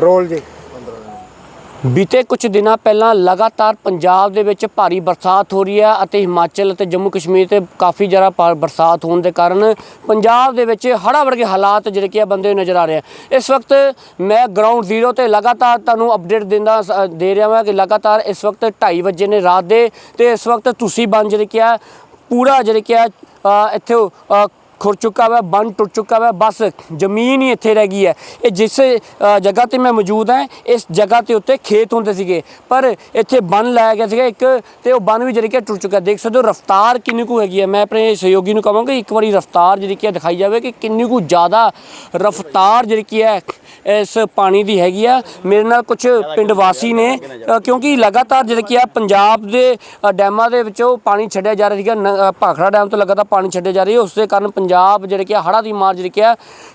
Role ਜੀ। ਬੀਤੇ ਕੁਝ ਦਿਨਾਂ ਪਹਿਲਾਂ ਲਗਾਤਾਰ ਪੰਜਾਬ ਦੇ ਵਿੱਚ ਭਾਰੀ ਬਰਸਾਤ ਹੋ ਰਹੀ ਹੈ ਅਤੇ ਹਿਮਾਚਲ ਅਤੇ ਜੰਮੂ ਕਸ਼ਮੀਰ ਤੇ ਕਾਫੀ ਜ਼ਿਆਦਾ ਬਰਸਾਤ ਹੋਣ ਦੇ ਕਾਰਨ ਪੰਜਾਬ ਦੇ ਵਿੱਚ ਹੜ੍ਹਾਂ ਵਰਗੇ ਹਾਲਾਤ ਜਿਹੜੇ ਕਿ ਆ ਬੰਦੇ ਹੋਏ ਨਜ਼ਰ ਆ ਰਹੇ ਆ। ਇਸ ਵਕਤ ਮੈਂ ਗਰਾਊਂਡ ਜ਼ੀਰੋ ਤੇ ਲਗਾਤਾਰ ਤੁਹਾਨੂੰ ਅਪਡੇਟ ਦਿੰਦਾ ਸ- ਦੇ ਰਿਹਾ ਹਾਂ ਕਿ ਲਗਾਤਾਰ ਇਸ ਵਕਤ 2:30 ਵਜੇ ਨੇ ਰਾਤ ਦੇ ਤੇ ਇਸ ਵਕਤ ਤੁਸੀਂ ਬਣ ਜਿਹੜੇ ਕਿ ਆ ਪੂਰਾ ਜਿਹੜੇ ਕਿ ਆ ਇੱਥੇ ਖੁਰ ਚੁੱਕਾ ਵਾ, ਬੰਨ ਟੁੱਟ ਚੁੱਕਾ ਵਾ, ਬਸ ਜ਼ਮੀਨ ਹੀ ਇੱਥੇ ਰਹਿ ਗਈ ਹੈ। ਇਹ ਜਿਸ ਜਗ੍ਹਾ ਤੇ ਮੈਂ ਮੌਜੂਦ ਹਾਂ, ਇਸ ਜਗ੍ਹਾ ਤੇ ਉੱਤੇ ਖੇਤ ਹੁੰਦੇ ਸੀਗੇ। ਪਰ ਇੱਥੇ ਬੰਨ ਲਾਇਆ ਗਿਆ ਸੀਗਾ ਇੱਕ, ਤੇ ਉਹ ਬੰਨ ਵੀ ਜਿਹੜੀ ਕਿ ਟੁੱਟ ਚੁੱਕਾ ਦੇਖ ਸਕਦੇ ਹੋ, ਰਫ਼ਤਾਰ ਕਿੰਨੀ ਕੁ ਹੈਗੀ ਹੈ। ਮੈਂ ਆਪਣੇ ਸਹਿਯੋਗੀ ਨੂੰ ਕਹਾਂਗਾ, ਇੱਕ ਵਾਰੀ ਰਫ਼ਤਾਰ ਜਿਹੜੀ ਕਿ ਹੈ ਦਿਖਾਈ ਜਾਵੇ ਕਿ ਕਿੰਨੀ ਕੁ ਜ਼ਿਆਦਾ ਰਫ਼ਤਾਰ ਜਿਹੜੀ ਕਿ ਹੈ, ਇਸ ਪਾਣੀ ਦੀ ਹੈਗੀ ਆ। ਮੇਰੇ ਨਾਲ ਕੁਝ ਪਿੰਡ ਵਾਸੀ ਨੇ ਕਿਉਂਕਿ ਲਗਾਤਾਰ ਜਿਹੜੇ ਕਿ ਆ ਪੰਜਾਬ ਦੇ ਡੈਮਾਂ ਦੇ ਵਿੱਚੋਂ ਪਾਣੀ ਛੱਡਿਆ ਜਾ ਰਿਹਾ ਸੀਗਾ। ਨ- ਭਾਖੜਾ ਡੈਮ ਤੋਂ ਲਗਾਤਾਰ ਪਾਣੀ ਛੱਡਿਆ ਜਾ ਰਿਹਾ। ਉਸ ਦੇ ਕਾਰਨ ਪੰਜਾਬ ਜਿਹੜੇ ਕਿ ਆ ਹੜ੍ਹਾਂ ਦੀ ਮਾਰ ਜਿਹੜੀ ਕਿ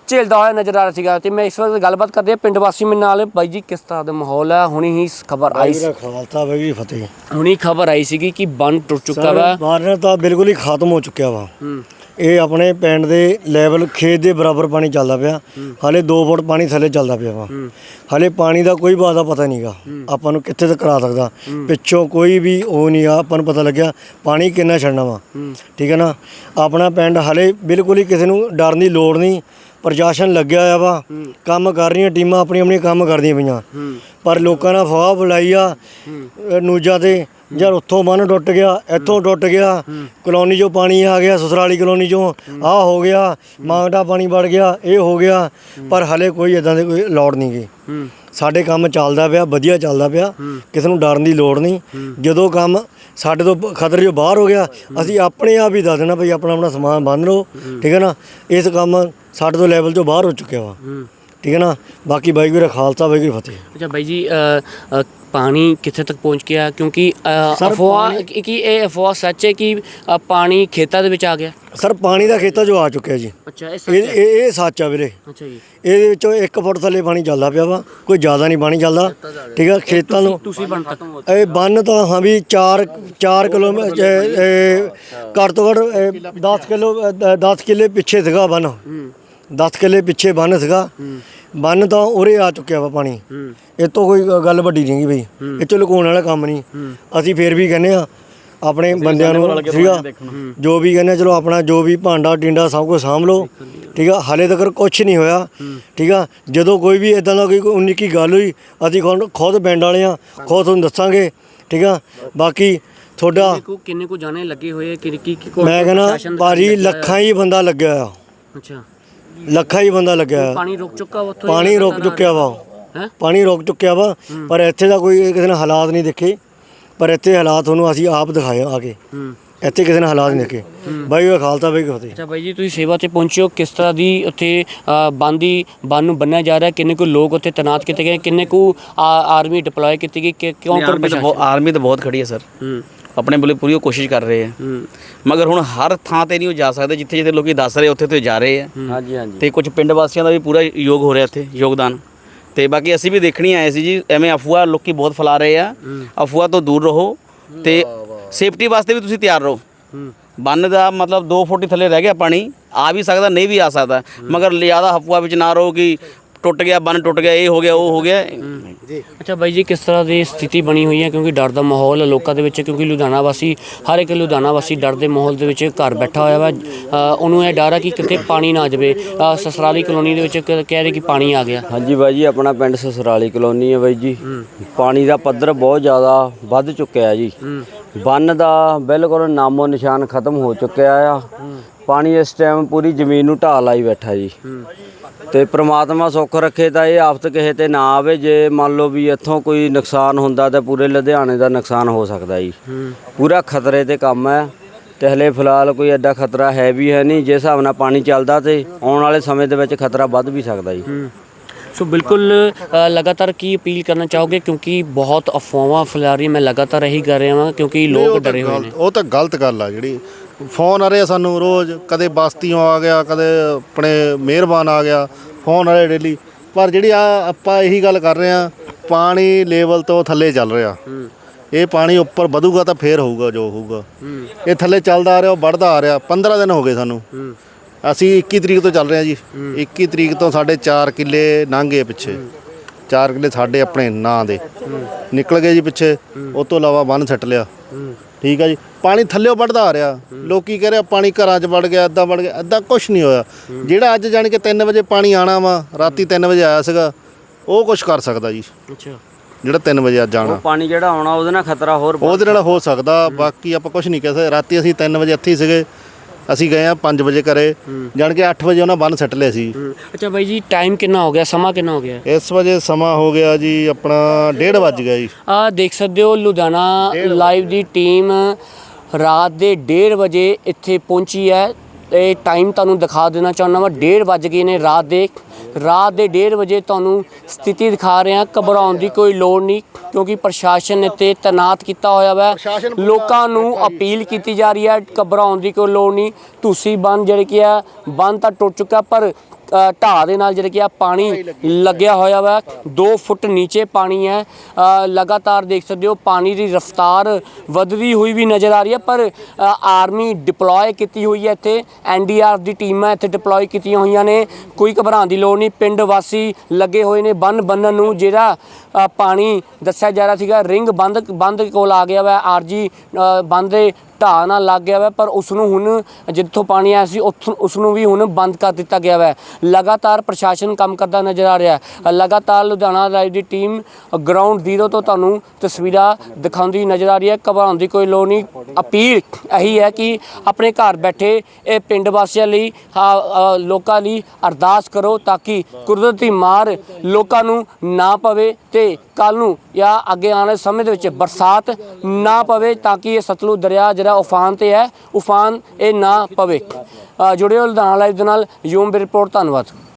ਝੇਲਦਾ ਹੋਇਆ ਨਜ਼ਰ ਆ ਰਿਹਾ ਸੀਗਾ। ਤੇ ਮੈਂ ਇਸ ਵਕਤ ਗੱਲਬਾਤ ਕਰਦੇ ਆ ਪਿੰਡ ਵਾਸੀ ਮੇਰੇ ਨਾਲ। ਬਾਈ ਜੀ ਕਿਸ ਤਰ੍ਹਾਂ ਦਾ ਮਾਹੌਲ ਹੈ ਹੁਣੀ ਹੀ ਖਬਰ ਆਈ ਸੀ- ਖਾਲਸਾ ਵੈਗੀ ਫਤਿਹ। ਹੁਣੀ ਖਬਰ ਆਈ ਸੀਗੀ ਕਿ ਬੰਨ ਟੁੱਟ ਚੁੱਕਾ ਵਾ। ਬਾਰਨਰ ਤਾਂ ਬਿਲਕੁਲ ਹੀ ਖਤਮ ਹੋ ਚੁੱਕਿਆ ਵਾ। ਹੂੰ। ਇਹ ਆਪਣੇ ਪਿੰਡ ਦੇ ਲੈਵਲ ਖੇਤ ਦੇ ਬਰਾਬਰ ਪਾਣੀ ਚੱਲਦਾ ਪਿਆ। ਹਾਲੇ 2 ਫੁੱਟ ਪਾਣੀ ਥੱਲੇ ਚੱਲਦਾ ਪਿਆ ਵਾ। ਹਾਲੇ ਪਾਣੀ ਦਾ ਕੋਈ ਬਾਤ ਦਾ ਪਤਾ ਨਹੀਂਗਾ ਆਪਾਂ ਨੂੰ ਕਿੱਥੇ ਤੱਕ ਕਰਾ ਸਕਦਾ। ਪਿੱਛੋਂ ਕੋਈ ਵੀ ਉਹ ਨਹੀਂ ਆ, ਆਪਾਂ ਨੂੰ ਪਤਾ ਲੱਗਿਆ ਪਾਣੀ ਕਿੰਨਾ ਛੱਡਣਾ ਵਾ। ਠੀਕ ਹੈ ਨਾ? ਆਪਣਾ ਪਿੰਡ ਹਾਲੇ ਬਿਲਕੁਲ ਹੀ ਕਿਸੇ ਨੂੰ ਡਰਨ ਦੀ ਲੋੜ ਨਹੀਂ। ਪ੍ਰਸ਼ਾਸਨ ਲੱਗਿਆ ਹੋਇਆ ਵਾ। ਕੰਮ ਕਰ ਰਹੀਆਂ ਟੀਮਾਂ ਆਪਣੀ ਆਪਣੀ ਕੰਮ ਕਰਦੀਆਂ ਪਈਆਂ। ਪਰ ਲੋਕਾਂ ਨੇ ਫਵਾਹ ਬੁਲਾਈ ਆ ਨੂਜਾ ਤੇ। ਯਾਰ ਉੱਥੋਂ ਬੰਨ ਟੁੱਟ ਗਿਆ ਇੱਥੋਂ ਟੁੱਟ ਗਿਆ। ਕਲੋਨੀ ਚੋਂ ਪਾਣੀ ਆ ਗਿਆ ਸਸਰਾਲੀ ਕਲੋਨੀ ਚੋਂ। ਆਹ ਹੋ ਗਿਆ ਮਾਂਗਟਾ ਪਾਣੀ ਵੜ ਗਿਆ ਇਹ ਹੋ ਗਿਆ। ਪਰ ਹਲੇ ਕੋਈ ਇਦਾਂ ਦੇ ਕੋਈ ਲੋੜ ਨਹੀਂ ਗਈ ਸਾਡੇ ਕੰਮ ਚੱਲਦਾ ਪਿਆ ਵਧੀਆ ਚੱਲਦਾ ਪਿਆ। ਕਿਸੇ ਨੂੰ ਡਰਨ ਦੀ ਲੋੜ ਨਹੀਂ। ਜਦੋਂ ਕੰਮ ਸਾਡੇ ਤੋਂ ਖਤਰੇ ਜੋ ਬਾਹਰ ਹੋ ਗਿਆ। ਅਸੀਂ ਆਪਣੇ ਆਪ ਹੀ ਦੱਸ ਦੇਣਾ, ਭਈ ਆਪਣਾ ਆਪਣਾ ਸਮਾਨ ਬੰਨ ਲਓ, ਠੀਕ ਹੈ ਨਾ? ਇਸ ਕੰਮ ਸਾਡੇ ਤੋਂ ਲੈਵਲ ਤੋਂ ਬਾਹਰ ਹੋ ਚੁੱਕਿਆ ਵਾ। ਠੀਕ ਹੈ ਨਾ? ਬਾਕੀ ਬਾਈ ਵੀਰ ਖਾਲਸਾ ਵੀਰ ਫਤਿਹ। ਅੱਛਾ ਬਾਈ ਜੀ ਅ, ਅ, ਪਾਣੀ ਕਿੱਥੇ ਤੱਕ ਪਹੁੰਚ ਗਿਆ? ਕਿਉਂਕਿ ਅ, ਸਰ, ਅਫਵਾਹ ਕਿ ਕਿ ਇਹ ਅਫਵਾਹ ਸੱਚ ਹੈ ਕਿ ਅ, ਪਾਣੀ ਖੇਤਾਂ ਦੇ ਵਿੱਚ ਆ ਗਿਆ? ਸਰ ਪਾਣੀ ਦਾ ਖੇਤਾਂ 'ਚੋਂ ਆ ਚੁੱਕਿਆ ਜੀ। ਅੱਛਾ ਇਹ ਇਹ ਸੱਚ ਹੈ? ਇਹ ਇਹ ਸੱਚ ਆ ਵੀਰੇ। ਅੱਛਾ ਜੀ। ਇਹਦੇ ਵਿੱਚੋਂ 1 ਫੁੱਟ ਥੱਲੇ ਪਾਣੀ ਚੱਲਦਾ ਪਿਆ ਵਾ। ਕੋਈ ਜ਼ਿਆਦਾ ਨਹੀਂ ਪਾਣੀ ਚੱਲਦਾ। ਠੀਕ ਆ? ਖੇਤਾਂ ਨੂੰ ਤੁਸੀਂ ਬਣ ਖਤਮ ਇਹ ਬੰਨ ਤਾਂ ਹਾਂ ਵੀ 4 4 ਕਿਲੋਮੀਟਰ ਘੱਟ ਤੋਂ ਘੱਟ 10 ਕਿਲੋ 10 ਕਿੱਲੇ ਪਿੱਛੇ ਸੀਗਾ ਬੰਨ। ਹੂੰ। 10 ਕਿੱਲੇ ਪਿੱਛੇ ਬੰਨ ਸੀਗਾ। ਬੰਨ ਤਾਂ ਉਰੇ ਆ ਚੁੱਕਿਆ ਵਾ ਪਾਣੀ। ਇਹ ਤੋਂ ਕੋਈ ਗੱਲ ਵੱਡੀ ਨਹੀਂ ਬਈ। ਇਹ ਚ ਲੁਕਾਉਣ ਵਾਲਾ ਕੰਮ ਨਹੀਂ ਅਸੀਂ ਫੇਰ ਵੀ ਕਹਿੰਦੇ ਆ ਆਪਣੇ ਬੰਦਿਆਂ ਨੂੰ ਸੀਗਾ ਜੋ ਵੀ ਕਹਿੰਦੇ ਚਲੋ ਆਪਣਾ ਜੋ ਵੀ ਭਾਂਡਾ ਟਿੰਡਾ ਸਭ ਕੁਝ ਸਾਂਭ ਲਓ। ਠੀਕ ਆ ਹਾਲੇ ਤੱਕ ਕੁਝ ਨਹੀਂ ਹੋਇਆ। ਠੀਕ ਆ ਜਦੋਂ ਕੋਈ ਵੀ ਇਦਾਂ ਦਾ ਕੋਈ ਉਨੀ ਕੀ ਗੱਲ ਹੋਈ ਅਸੀਂ ਖੁਦ- ਪਿੰਡ ਵਾਲੇ ਆ ਖੁਦ ਤੁਹਾਨੂੰ ਦੱਸਾਂਗੇ। ਠੀਕ ਆ ਬਾਕੀ ਤੁਹਾਡਾ ਕਿੰਨੇ ਕੁ ਕਿੰਨੇ ਕੁ ਜਾਣੇ ਲੱਗੇ ਹੋਏ ਕਿ ਕੀ ਕੀ ਮੈਂ ਕਹਿੰਦਾ ਭਾਰੀ ਲੱਖਾਂ ਹੀ ਬੰਦਾ ਲੱਗਿਆ ਆ ਅੱਛਾ। ਲੱਖਾਂ ਹੀ ਬੰਦਾ ਲੱਗਿਆ ਪਾਣੀ ਰੁਕ ਚੁੱਕਾ ਵਾ ਉੱਥੋਂ ਪਾਣੀ ਰੁਕ ਚੁੱਕਿਆ ਵਾ। ਹੈ? ਪਾਣੀ ਰੁਕ ਚੁੱਕਿਆ ਵਾ ਪਰ ਇੱਥੇ ਦਾ ਕੋਈ ਕਿਸੇ ਨੇ ਹਾਲਾਤ ਨਹੀਂ ਦੇਖੇ। ਪਰ ਇੱਥੇ ਹਾਲਾਤ ਤੁਹਾਨੂੰ ਅਸੀਂ ਆਪ ਦਿਖਾਏ ਆ ਕੇ। ਹੂੰ। ਇੱਥੇ ਕਿਸੇ ਨੇ ਹਾਲਾਤ ਨਹੀਂ ਦੇਖੇ। ਬਾਈ ਉਹ ਖਾਲਤਾ ਬਾਈ ਫਤਿਹ। ਅੱਛਾ ਬਾਈ ਜੀ ਤੁਸੀਂ ਸੇਵਾ ਤੇ ਪਹੁੰਚੇ ਹੋ। ਕਿਸ ਤਰ੍ਹਾਂ ਦੀ ਉੱਥੇ ਬੰਦ ਬੰਨ ਨੂੰ ਬੰਨਿਆ ਜਾ ਰਿਹਾ? ਕਿੰਨੇ ਕੁ ਲੋਕ ਉੱਥੇ ਤੈਨਾਤ ਕੀਤੇ ਗਏ? ਕਿੰਨੇ ਕੁ ਆਰਮੀ ਡਿਪਲੋਏ ਕੀਤੀ ਗਈ? ਕਿ- ਕਿਉਂ ਕਰ ਆਰਮੀ ਤਾਂ ਬਹੁਤ ਆਰਮੀ ਤਾਂ ਬਹੁਤ ਖੜੀ ਹੈ ਸਰ। ਹੂੰ। ਆਪਣੇ ਵੱਲੋਂ ਪੂਰੀ ਕੋਸ਼ਿਸ਼ ਕਰ ਰਹੇ ਆ। ਹੂੰ। ਮਗਰ ਹੁਣ ਹਰ ਥਾਂ ਤੇ ਨਹੀਂ ਉਹ ਜਾ ਸਕਦੇ ਜਿੱਥੇ ਜਿੱਥੇ ਲੋਕੀ ਦੱਸ ਰਹੇ ਉੱਥੇ ਤੇ ਜਾ ਰਹੇ ਆ। ਹਾਂਜੀ ਹਾਂਜੀ। ਤੇ ਕੁਝ ਪਿੰਡ ਵਾਸੀਆਂ ਦਾ ਵੀ ਪੂਰਾ ਯੋਗ ਹੋ ਰਿਹਾ ਇੱਥੇ ਯੋਗਦਾਨ। ਤੇ ਬਾਕੀ ਅਸੀਂ ਵੀ ਦੇਖਣੀ ਆਏ ਸੀ ਜੀ ਐਵੇਂ ਅਫਵਾਹ ਲੋਕੀ ਬਹੁਤ ਫੈਲਾ ਰਹੇ ਆ। ਅਫਵਾਹ ਤੋਂ ਦੂਰ ਰਹੋ ਤੇ ਸੇਫਟੀ ਵਾਸਤੇ ਵੀ ਤੁਸੀਂ ਤਿਆਰ ਰਹੋ। ਬੰਨ ਦਾ ਮਤਲਬ 2 ਫੁੱਟ ਹੀ ਥੱਲੇ ਰਹਿ ਗਿਆ ਪਾਣੀ ਆ ਵੀ ਸਕਦਾ ਨਹੀਂ ਵੀ ਆ ਸਕਦਾ। ਮਗਰ ਜ਼ਿਆਦਾ ਅਫਵਾਹ ਵਿੱਚ ਨਾ ਰਹੋ ਕਿ ਟੁੱਟ ਗਿਆ ਬੰਨ ਟੁੱਟ ਗਿਆ ਇਹ ਹੋ ਗਿਆ ਉਹ ਹੋ ਗਿਆ। ਅੱਛਾ ਬਾਈ ਜੀ ਕਿਸ ਤਰ੍ਹਾਂ ਦੀ ਸਥਿਤੀ ਬਣੀ ਹੋਈ ਹੈ? ਕਿਉਂਕਿ ਡਰ ਦਾ ਮਾਹੌਲ ਹੈ ਲੋਕਾਂ ਦੇ ਵਿੱਚ ਕਿਉਂਕਿ ਲੁਧਿਆਣਾ ਵਾਸੀ ਹਰ ਇੱਕ ਲੁਧਿਆਣਾ ਵਾਸੀ ਡਰ ਦੇ ਮਾਹੌਲ ਦੇ ਵਿੱਚ ਘਰ ਬੈਠਾ ਹੋਇਆ ਵਾ। ਅ, ਉਹਨੂੰ ਇਹ ਡਰ ਹੈ ਕਿ ਕਿਤੇ ਪਾਣੀ ਨਾ ਆ ਜਾਵੇ। ਅ, ਸਸਰਾਲੀ ਕਲੋਨੀ ਦੇ ਵਿੱਚ ਕ- ਕਹਿ ਰਹੇ ਕਿ ਪਾਣੀ ਆ ਗਿਆ। ਹਾਂਜੀ ਬਾਈ ਜੀ ਆਪਣਾ ਪਿੰਡ ਸਸਰਾਲੀ ਕਲੋਨੀ ਹੈ ਬਾਈ ਜੀ। ਪਾਣੀ ਦਾ ਪੱਧਰ ਬਹੁਤ ਜ਼ਿਆਦਾ ਵੱਧ ਚੁੱਕਿਆ ਹੈ ਜੀ। ਬੰਨ ਦਾ ਬਿਲਕੁਲ ਨਾਮੋ ਨਿਸ਼ਾਨ ਖਤਮ ਹੋ ਚੁੱਕਿਆ ਆ। ਪਾਣੀ ਇਸ ਟਾਈਮ ਪੂਰੀ ਜ਼ਮੀਨ ਨੂੰ ਢਾਹ ਲਾਈ ਬੈਠਾ ਜੀ। ਤੇ ਪ੍ਰਮਾਤਮਾ ਸੁੱਖ ਰੱਖੇ ਤਾਂ ਇਹ ਆਫਤ ਕਿਸੇ ਤੇ ਨਾ ਆਵੇ। ਜੇ ਮੰਨ ਲਓ ਵੀ ਇੱਥੋਂ ਕੋਈ ਨੁਕਸਾਨ ਹੁੰਦਾ ਤਾਂ ਪੂਰੇ ਲੁਧਿਆਣੇ ਦਾ ਨੁਕਸਾਨ ਹੋ ਸਕਦਾ ਜੀ। ਪੂਰਾ ਖਤਰੇ ਤੇ ਕੰਮ ਹੈ। ਤੇ ਹਲੇ ਫਿਲਹਾਲ ਕੋਈ ਐਡਾ ਖਤਰਾ ਹੈ ਵੀ ਹੈ ਨਹੀਂ। ਜਿਸ ਹਿਸਾਬ ਨਾਲ ਪਾਣੀ ਚੱਲਦਾ ਤੇ ਆਉਣ ਵਾਲੇ ਸਮੇਂ ਦੇ ਵਿੱਚ ਖਤਰਾ ਵੱਧ ਵੀ ਸਕਦਾ ਜੀ। ਸੋ ਬਿਲਕੁਲ ਅ, ਲਗਾਤਾਰ ਕੀ ਅਪੀਲ ਕਰਨਾ ਚਾਹੋਗੇ? ਕਿਉਂਕਿ ਬਹੁਤ ਅਫਵਾਹਾਂ ਫੈਲਾ ਰਹੀ ਮੈਂ ਲਗਾਤਾਰ ਇਹੀ ਕਰ ਰਿਹਾ ਹਾਂ ਕਿਉਂਕਿ ਲੋਕ ਡਰੇ ਹੋਏ ਨੇ। ਉਹ ਤਾਂ ਗਲਤ ਗੱਲ ਆ ਜਿਹੜੀ। ਫੋਨ ਆ ਰਹੇ ਆ ਸਾਨੂੰ ਰੋਜ਼, ਕਦੇ ਬਸਤੀਓਂ ਆ ਗਿਆ, ਕਦੇ ਆਪਣੇ ਮਿਹਰਬਾਨ ਆ ਗਿਆ, ਫੋਨ ਆ ਰਹੇ ਡੇਲੀ ਪਰ ਜਿਹੜੀ ਆ ਆਪਾਂ ਇਹੀ ਗੱਲ ਕਰ ਰਹੇ ਆ, ਪਾਣੀ ਲੈਵਲ ਤੋਂ ਥੱਲੇ ਚੱਲ ਰਿਹਾ। ਇਹ ਪਾਣੀ ਉੱਪਰ ਵਧੂਗਾ ਤਾਂ ਫੇਰ ਹੋਊਗਾ, ਜੋ ਹੋਊਗਾ। ਇਹ ਥੱਲੇ ਚੱਲਦਾ ਆ ਰਿਹਾ, ਉਹ ਵੱਧਦਾ ਆ ਰਿਹਾ। 15 ਦਿਨ ਹੋ ਗਏ ਸਾਨੂੰ। ਅਸੀਂ 21 ਤਰੀਕ ਤੋਂ ਚੱਲ ਰਹੇ ਹਾਂ ਜੀ। 21 ਤਰੀਕ ਤੋਂ ਸਾਡੇ 4 ਕਿੱਲੇ ਲੰਘੇ ਪਿੱਛੇ। 4 ਕਿੱਲੇ ਸਾਡੇ ਆਪਣੇ ਨਾਂ ਦੇ। ਨਿਕਲ ਗਏ ਜੀ ਪਿੱਛੇ ਉਹ ਤੋਂ ਇਲਾਵਾ ਬੰਨ ਛੱਟ ਲਿਆ। ਠੀਕ ਹੈ ਜੀ। ਪਾਣੀ ਥੱਲੇੋਂ ਵੱਢਦਾ ਆ ਰਿਹਾ। ਲੋਕੀ ਕਹਿ ਰਹੇ ਆ, ਪਾਣੀ ਘਰਾਂ 'ਚ ਵੜ ਗਿਆ ਅੱਧਾ ਵੜ ਗਿਆ ਅੱਧਾ ਕੁਝ ਨਹੀਂ ਹੋਇਆ। ਜਿਹੜਾ ਅੱਜ ਜਾਣ ਕੇ 3 ਵਜੇ ਪਾਣੀ ਆਣਾ ਵਾ ਰਾਤੀ 3 ਵਜੇ ਆਇਆ ਸੀਗਾ ਉਹ ਕੁਝ ਕਰ ਸਕਦਾ ਜੀ। ਅੱਛਾ। ਜਿਹੜਾ 3 ਵਜੇ ਅੱਜ ਆਣਾ। ਉਹ ਪਾਣੀ ਜਿਹੜਾ ਆਉਣਾ ਉਹਦੇ ਨਾਲ ਖਤਰਾ ਹੋਰ ਉਹਦੇ ਨਾਲ ਹੋ ਸਕਦਾ ਬਾਕੀ ਆਪਾਂ ਕੁਝ ਨਹੀਂ ਕਹਿ ਸਕਦੇ। ਰਾਤੀ ਅਸੀਂ 3 ਵਜੇ ਇੱਥੇ ਸੀਗੇ। ਅਸੀਂ ਗਏ ਆ 5 ਵਜੇ ਘਰੇ ਜਾਣ ਕੇ 8 ਵਜੇ ਉਹਨਾਂ ਬੰਨ ਸੱਟ ਲਿਆ ਸੀ। ਅੱਛਾ ਬਾਈ ਜੀ ਟਾਈਮ ਕਿੰਨਾ ਹੋ ਗਿਆ? ਸਮਾਂ ਕਿੰਨਾ ਹੋ ਗਿਆ? ਇਸ ਵਜੇ ਸਮਾਂ ਹੋ ਗਿਆ ਜੀ ਆਪਣਾ 1:30 ਵੱਜ ਗਿਆ ਜੀ। ਆ ਦੇਖ ਸਕਦੇ ਹੋ ਲੁਧਿਆਣਾ ਲਾਈਵ ਦੀ ਟੀਮ ਰਾਤ ਦੇ 1:30 ਵਜੇ ਇੱਥੇ ਪਹੁੰਚੀ ਹੈ। ਤੇ ਟਾਈਮ ਤੁਹਾਨੂੰ ਦਿਖਾ ਦੇਣਾ ਚਾਹੁੰਦਾ ਮੈਂ 1:30 ਵੱਜ ਗਏ ਨੇ ਰਾਤ ਦੇ। ਰਾਤ ਦੇ 1:30 ਵਜੇ ਤੁਹਾਨੂੰ ਸਥਿਤੀ ਦਿਖਾ ਰਹੇ ਹਾਂ। ਘਬਰਾਉਣ ਦੀ ਕੋਈ ਲੋੜ ਨਹੀਂ ਕਿਉਂਕਿ ਪ੍ਰਸ਼ਾਸਨ ਇੱਥੇ ਤੈਨਾਤ ਕੀਤਾ ਹੋਇਆ ਵਾ। ਲੋਕਾਂ ਨੂੰ ਅਪੀਲ ਕੀਤੀ ਜਾ ਰਹੀ ਹੈ ਘਬਰਾਉਣ ਦੀ ਕੋਈ ਲੋੜ ਨਹੀਂ। ਤੁਸੀਂ ਬੰਨ ਜਿਹੜੇ ਕੀ ਆ ਬੰਨ ਤਾਂ ਟੁੱਟ ਚੁੱਕਾ ਪਰ ਢਾਹ ਦੇ ਨਾਲ ਜਿਹੜੇ ਕਿ ਆ ਪਾਣੀ ਲੱਗਿਆ ਹੋਇਆ ਵਾ। 2 ਫੁੱਟ ਨੀਚੇ ਪਾਣੀ ਹੈ। ਲਗਾਤਾਰ ਦੇਖ ਸਕਦੇ ਹੋ ਪਾਣੀ ਦੀ ਰਫ਼ਤਾਰ ਵੱਧਦੀ ਹੋਈ ਵੀ ਨਜ਼ਰ ਆ ਰਹੀ ਹੈ ਪਰ ਆਰਮੀ ਡਿਪਲੋਏ ਕੀਤੀ ਹੋਈ ਹੈ ਇੱਥੇ। ਐਨਡੀਆਰ ਦੀ ਟੀਮਾਂ ਇੱਥੇ ਡਿਪਲੋਏ ਕੀਤੀਆਂ ਹੋਈਆਂ ਨੇ। ਕੋਈ ਘਬਰਾਉਣ ਦੀ ਲੋੜ ਨਹੀਂ। ਪਿੰਡ ਵਾਸੀ ਲੱਗੇ ਹੋਏ ਨੇ ਬੰਨ ਬੰਨਣ ਨੂੰ ਜਿਹੜਾ ਪਾਣੀ ਦੱਸਿਆ ਜਾ ਰਿਹਾ ਸੀਗਾ। ਰਿੰਗ ਬੰਦ ਬੰਦ ਕੋਲ ਆ ਗਿਆ ਵਾ। ਆਰਜੀ ਬੰਦ ਦੇ ਢਾਹ ਨਾਲ ਲੱਗ ਗਿਆ ਵਾ, ਪਰ ਉਸ ਨੂੰ ਹੁਣ ਜਿੱਥੋਂ ਪਾਣੀ ਆਇਆ ਸੀ, ਉੱਥੋਂ ਉਸ ਨੂੰ ਵੀ ਹੁਣ ਬੰਦ ਕਰ ਦਿੱਤਾ ਗਿਆ ਵਾ। ਲਗਾਤਾਰ ਪ੍ਰਸ਼ਾਸਨ ਕੰਮ ਕਰਦਾ ਨਜ਼ਰ ਆ ਰਿਹਾ ਹੈ। ਲਗਾਤਾਰ ਲੁਧਿਆਣਾ ਲਾਈਵ ਦੀ ਟੀਮ ਗਰਾਊਂਡ ਜ਼ੀਰੋ ਤੋਂ ਤੁਹਾਨੂੰ ਤਸਵੀਰਾਂ ਦਿਖਾਉਂਦੀ ਨਜ਼ਰ ਆ ਰਹੀ ਹੈ। ਘਬਰਾਉਣ ਦੀ ਕੋਈ ਲੋੜ ਨਹੀਂ। ਅਪੀਲ ਇਹੀ ਹੈ ਕਿ ਆਪਣੇ ਘਰ ਬੈਠੇ ਇਹ ਪਿੰਡ ਵਾਸੀਆਂ ਲਈ ਲੋਕਾਂ ਲਈ ਅਰਦਾਸ ਕਰੋ ਤਾਂ ਕਿ ਕੁਦਰਤੀ ਮਾਰ ਲੋਕਾਂ ਨੂੰ ਨਾ ਪਵੇ ਤੇ ਕੱਲ ਨੂੰ ਜਾਂ ਅੱਗੇ ਆਉਣ ਵਾਲੇ ਸਮੇਂ ਦੇ ਵਿੱਚ ਬਰਸਾਤ ਨਾ ਪਵੇ ਤਾਂ ਕਿ ਇਹ ਸਤਲੁਜ ਦਰਿਆ ਜਿਹੜਾ ਉਫਾਨ ਤੇ ਹੈ ਉਫਾਨ ਇਹ ਨਾ ਪਵੇ। ਅ, ਜੁੜਿਓ ਲੁਧਿਆਣਾ ਲਾਈਵ ਦੇ ਨਾਲ ਯੂਮ ਦੀ ਰਿਪੋਰਟ ਧੰਨਵਾਦ।